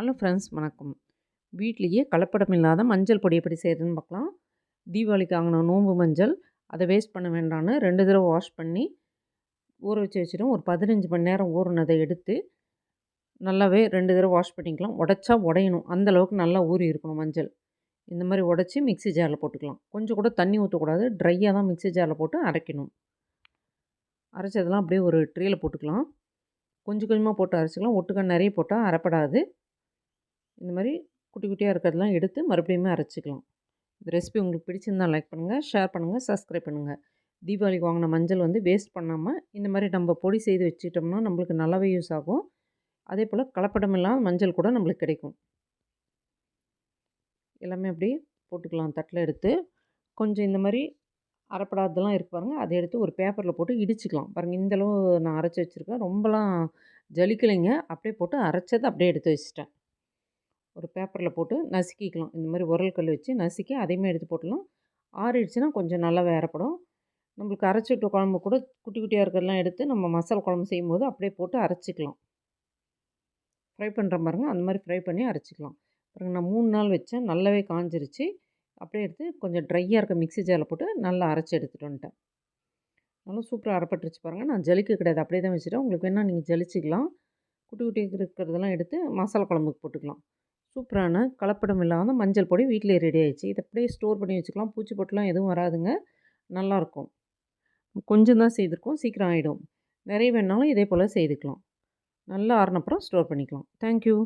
Hello friends வணக்கம். வீட்லேயே கலப்படம் இல்லாத மஞ்சள் பொடி எப்படி செய்கிறதுன்னு பார்க்கலாம் தீபாவளிக்கு வாங்கின நோம்பு மஞ்சள் அதை வேஸ்ட் பண்ண வேண்டாம்னு ரெண்டு தடவை வாஷ் பண்ணி ஊற வச்சு வச்சுட்டோம். ஒரு பதினஞ்சு மணி நேரம் ஊறினதை எடுத்து நல்லாவே ரெண்டு தடவை வாஷ் பண்ணிக்கலாம். உடச்சா உடையணும். அந்தளவுக்கு நல்லா ஊறி இருக்கணும் மஞ்சள். இந்த மாதிரி உடச்சி மிக்ஸி ஜாரில் போட்டுக்கலாம். கொஞ்சம் கூட தண்ணி ஊற்றக்கூடாது ட்ரையாக தான் மிக்ஸி ஜாரில் போட்டு அரைக்கணும். அரைச்சதெல்லாம் அப்படியே ஒரு ட்ரேயில் போட்டுக்கலாம். கொஞ்சம் கொஞ்சமாக போட்டு அரைச்சிக்கலாம். ஒட்டுக்கா நிறைய போட்டால் அரைப்படாது. இந்த மாதிரி குட்டி குட்டியாக இருக்கிறதெல்லாம் எடுத்து மறுபடியுமே அரைச்சிக்கலாம். இந்த ரெசிபி உங்களுக்கு பிடிச்சிருந்தால் லைக் பண்ணுங்கள் ஷேர் பண்ணுங்கள் சப்ஸ்கிரைப் பண்ணுங்கள் தீபாவளிக்கு வாங்கின மஞ்சள் வந்து வேஸ்ட் பண்ணாமல் இந்த மாதிரி நம்ம பொடி செய்து வச்சுட்டோம்னா நம்மளுக்கு நல்லாவே யூஸ் ஆகும். அதே போல் கலப்படம் இல்லாமல் மஞ்சள் கூட நம்மளுக்கு கிடைக்கும். எல்லாமே அப்படியே போட்டுக்கலாம் தட்டில் எடுத்து. கொஞ்சம் இந்த மாதிரி அரைப்படாததெல்லாம் இருக்கு பாருங்கள் அதை எடுத்து ஒரு பேப்பரில் போட்டு இடிச்சிக்கலாம். பாருங்கள் இந்தளவு நான் அரைச்சி வச்சுருக்கேன். ரொம்பலாம் ஜலிக்கலைங்க. அப்படியே போட்டு அரைச்சதை அப்படியே எடுத்து வச்சுட்டேன். ஒரு பேப்பரில் போட்டு நசுக்கிக்கலாம். இந்த மாதிரி உரல் கல் வச்சு நசுக்கி அதையுமே எடுத்து போட்டலாம் ஆறிடுச்சுன்னா கொஞ்சம் நல்லாவே வேறப்படும். நம்மளுக்கு அரைச்சி விட்ட குழம்பு கூட குட்டி குட்டியாக இருக்கிறதெல்லாம் எடுத்து நம்ம மசாலா குழம்பு செய்யும்போது அப்படியே போட்டு அரைச்சிக்கலாம். ஃப்ரை பண்ணுற பாருங்க. அந்த மாதிரி ஃப்ரை பண்ணி அரைச்சிக்கலாம். பாருங்கள் நான் மூணு நாள் வச்சேன். நல்லாவே காஞ்சிருச்சு. அப்படியே எடுத்து கொஞ்சம் ட்ரையாக இருக்க மிக்ஸி ஜாரில் போட்டு நல்லா அரைச்சி எடுத்துகிட்டு வந்துட்டேன். நல்லா சூப்பராக அரைப்பட்டுருச்சு பாருங்கள் நான் ஜலிக்க கிடையாது. அப்படியே தான் வச்சுட்டேன். உங்களுக்கு வேணால் நீங்கள் ஜலிச்சிக்கலாம். குட்டி குட்டி இருக்கிறதெல்லாம் எடுத்து மசாலா குழம்புக்கு போட்டுக்கலாம். சூப்பரான கலப்படம் இல்லாத மஞ்சள் பொடி வீட்டிலே ரெடி ஆயிடுச்சு. இதை அப்படியே ஸ்டோர் பண்ணி வச்சுக்கலாம். பூச்சி பொட்டெலாம் எதுவும் வராதுங்க. நல்லாயிருக்கும் கொஞ்சம் தான் செய்திருக்கோம். சீக்கிரம் ஆகிடும் நிறைய வேணாலும் இதே போல் செய்துக்கலாம். நல்லா ஆறினப்புறம் ஸ்டோர் பண்ணிக்கலாம். தேங்க்யூ